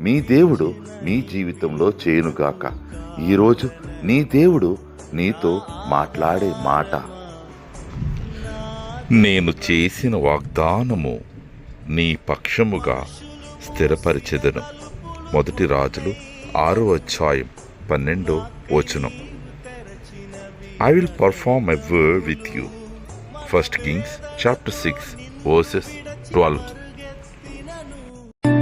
మీ దేవుడు మీ జీవితంలో చేయనుగాక. ఈరోజు నీ దేవుడు నీతో మాట్లాడే మాట. నేను చేసిన వాగ్దానము నీ పక్షముగా స్థిరపరిచెదను. మొదటి రాజులు ఆరో అధ్యాయం పన్నెండో వచనం. I will perform a word with you first Kings chapter six verses twelve